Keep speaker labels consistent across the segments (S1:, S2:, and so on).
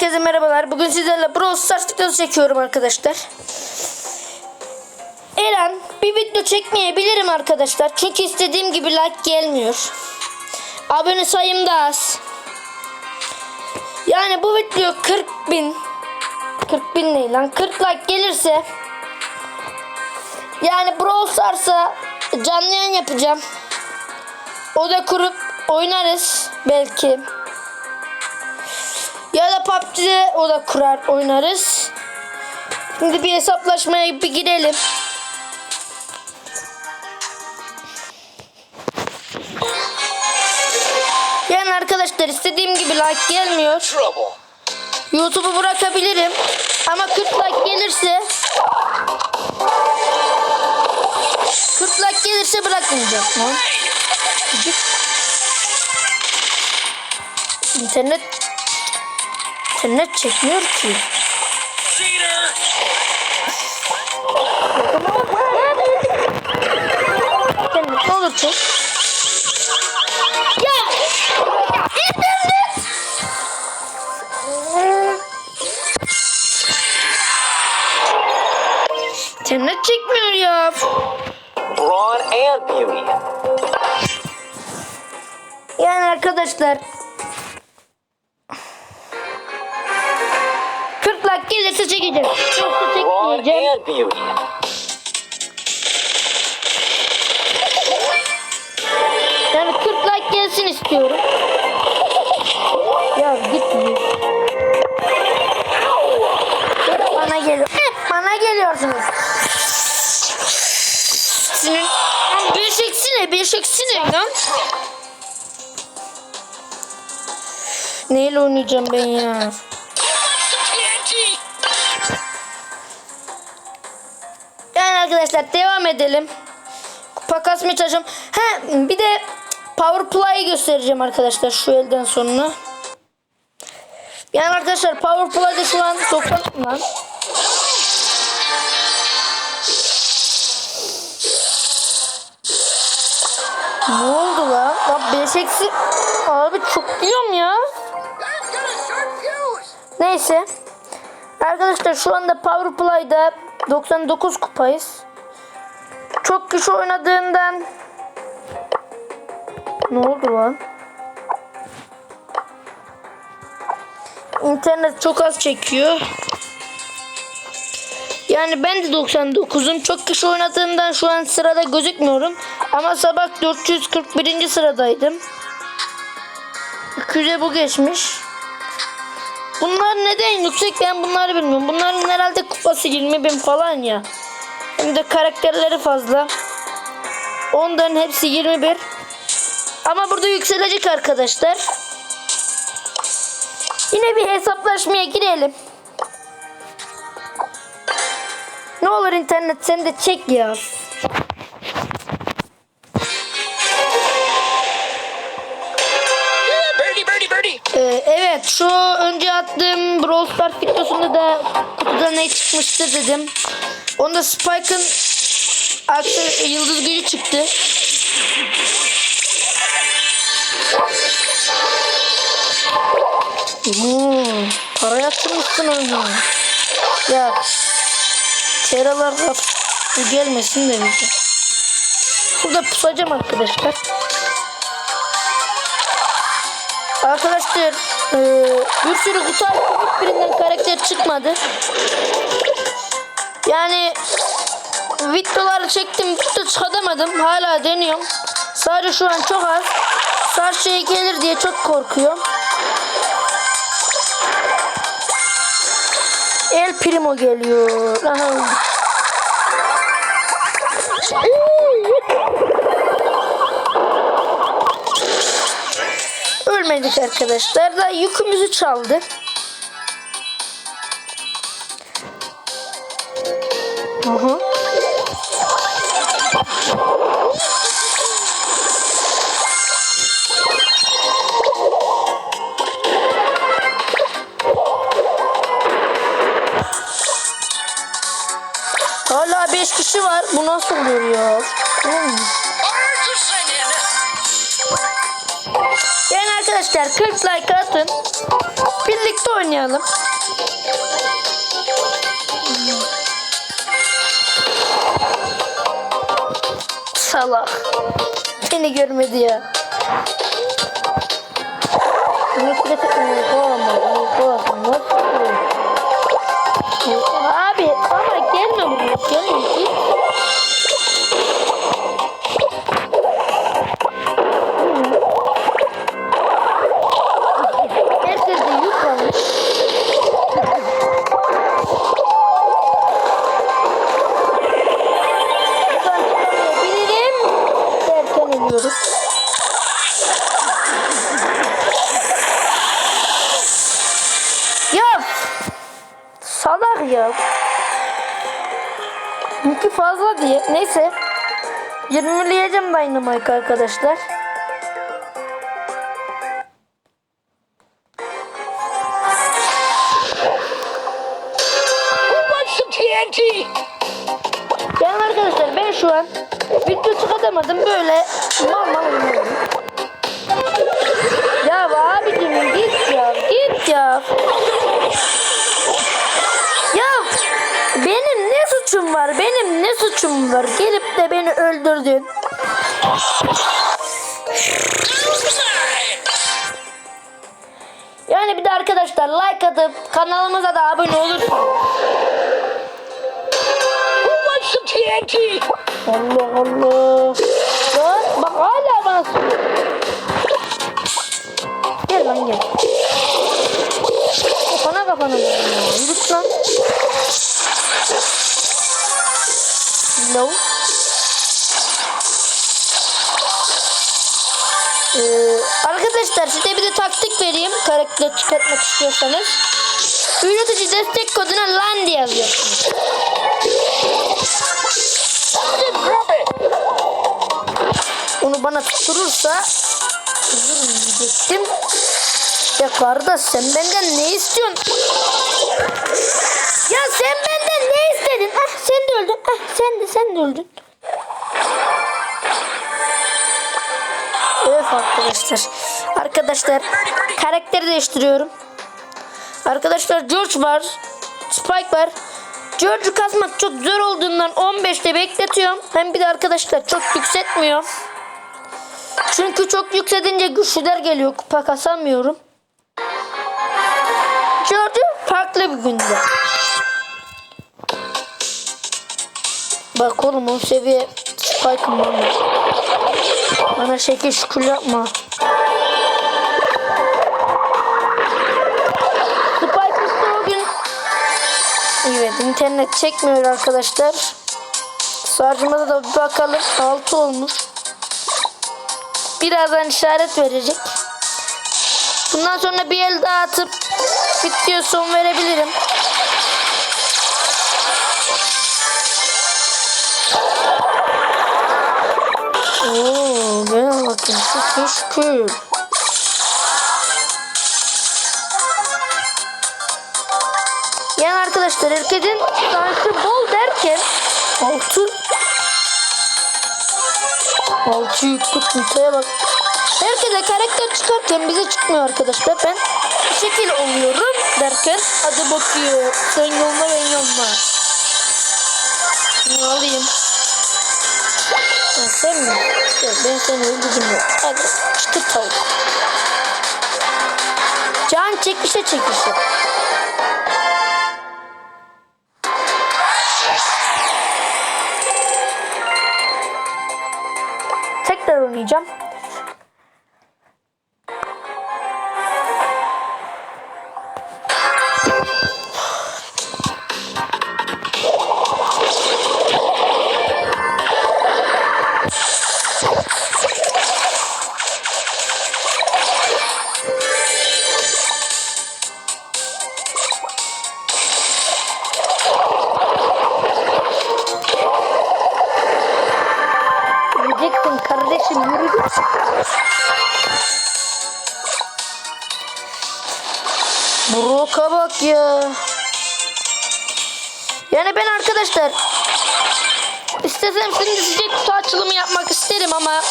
S1: Herkese merhabalar. Bugün sizlerle Brawl Stars videosu çekiyorum arkadaşlar. Eren bir video çekmeyebilirim arkadaşlar. Çünkü istediğim gibi like gelmiyor. Abone sayım da az. Yani bu video 40 bin 40 bin değil lan 40 like gelirse yani Brawl Stars'a canlı yayın yapacağım. Oda kurup oynarız belki. Ya da PUBG'de o da kurar oynarız. Şimdi bir hesaplaşmaya bir girelim. Yani arkadaşlar istediğim gibi like gelmiyor. YouTube'u bırakabilirim. Ama 40 like gelirse 40 like gelirse bırakmayacağım. İnternet İnternet çekmiyor ki. İnternet ne olur çek. Ya! İnternet! İnternet çekmiyor ya.
S2: Brawn and beauty.
S1: Yani arkadaşlar 40 like gelirse çekeceğim. Yoksa
S2: Brawn
S1: çekmeyeceğim.
S2: and beauty.
S1: Yani 40 like gelsin istiyorum. Ya gitmiyor. Bana geliyor. Bana geliyorsunuz. Sinir. Lan bir çeksene, bir çeksene lan. Neyle oynayacağım ben ya? Arkadaşlar devam edelim. Kupa kasmaya çalışacağım. Ha bir de Power Play'i göstereceğim arkadaşlar şu elden sonra. Yani arkadaşlar Power Play'de şu an 90 lan. Ne oldu lan? Lan 5 eksi... Abi çok diyorum ya. Neyse. Arkadaşlar şu anda Power Play'da 99 kupayız. Çok kişi oynadığından ne oldu lan? İnternet çok az çekiyor. Yani ben de 99'um. Çok kişi oynadığından şu an sırada gözükmüyorum. Ama sabah 441. sıradaydım. 200'e bu geçmiş. Bunlar neden yüksek ben bunları bilmiyorum. Bunların herhalde kupası 20 bin falan ya. Hem de karakterleri fazla. Onların hepsi 21. Ama burada yükselecek arkadaşlar. Yine bir hesaplaşmaya girelim. Ne olur internet sen de çek ya. Ee, evet şu önce attığım Brawl Stars videosunda da kutuda ne çıkmıştı dedim. Onda Spike'ın aksi yıldız gücü çıktı. Hmm, para yatırmışsın oyunu. Ya Çeralar bu gelmesin de bize. Burada pusacağım arkadaşlar. Arkadaşlar eee, bir sürü kutu açtım hiçbirinden karakter çıkmadı. Yani videoları çektim video çıkartamadım hala deniyorum. Sadece şu an çok az. Sar şey gelir diye çok korkuyorum. El Primo geliyor. Aha. Ölmedik arkadaşlar da yükümüzü çaldı. Aha. Hala 5 kişi var. Bu nasıl oluyor ya? Oğlum. Arkadaşlar 40 like atın. Birlikte oynayalım. Salak. Beni görmedi ya. Abi ama gelme buraya gelme Fazla diye. Neyse. 20'leyeceğim Dynamite arkadaşlar. Yani arkadaşlar ben şu an video çıkartamadım böyle mal mal oynuyorum. Var benim ne suçum var gelip de beni öldürdün. Yani bir de arkadaşlar like atıp kanalımıza da abone olursunuz. Allah Allah. Lan bak hala bana soruyor. Gel lan gel. Kafana kafana. Yürüt lan. Hello. Ee, arkadaşlar size bir de taktik vereyim. Karakter çıkartmak istiyorsanız. Üretici destek koduna LAN diye yazıyorsunuz. Onu bana tutturursa üzülürüm diyecektim. Ya kardeş sen benden ne istiyorsun? Ya sen benden ne istedin? Ah sen de öldün. Ah sen de sen de öldün. Evet arkadaşlar. Arkadaşlar karakteri değiştiriyorum. Arkadaşlar George var. Spike var. George'u kasmak çok zor olduğundan 15'te bekletiyorum. Hem bir de arkadaşlar çok yükseltmiyor. Çünkü çok yükselince güçlüler geliyor. Kupa kasamıyorum. George'u farklı bir günde. Bak oğlum o seviye Spike'ım var. Bana şekil şükür yapma. Spike gün Evet internet çekmiyor arkadaşlar. Sarcımıza da bir bakalım. 6 olmuş. Birazdan işaret verecek. Bundan sonra bir el daha atıp video son verebilirim. Oo, bakayım şu şükür. Yani arkadaşlar herkesin şansı bol derken altı altı yüklük mitaya bak. Herkese karakter çıkarken bize çıkmıyor arkadaşlar. Ben şekil oluyorum derken hadi bakıyor. Sen yolma ben yolma. Bunu alayım. Sen mi? Gel, ben seni öldürürüm. ya. Hadi çıtır tavuk. Can çekişe çekişe. Tekrar oynayacağım. Yiyeceksin kardeşim yürü. Broka bak ya. Yani ben arkadaşlar istesem şimdi size kutu açılımı yapmak isterim ama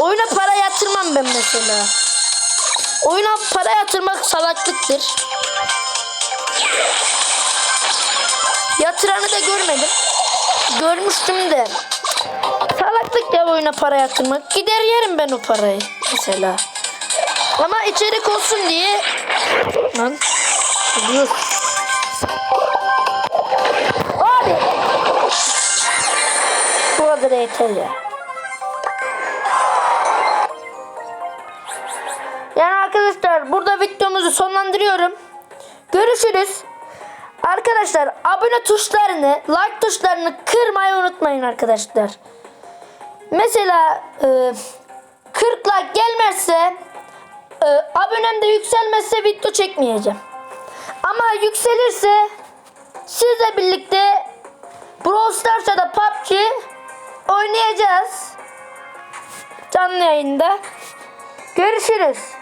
S1: oyuna para yatırmam ben mesela. Oyuna para yatırmak salaklıktır. Yatıranı da görmedim. Görmüştüm de. Ya oyuna para yatırmak. Gider yerim ben o parayı mesela. Ama içerik olsun diye lan dur. Abi. Bu kadar yeter ya. Yani arkadaşlar burada videomuzu sonlandırıyorum. Görüşürüz. Arkadaşlar abone tuşlarını, like tuşlarını kırmayı unutmayın arkadaşlar. Mesela e, 40 like gelmezse e, abonem de yükselmezse video çekmeyeceğim. Ama yükselirse sizle birlikte Brawl Stars ya da PUBG oynayacağız. Canlı yayında. Görüşürüz.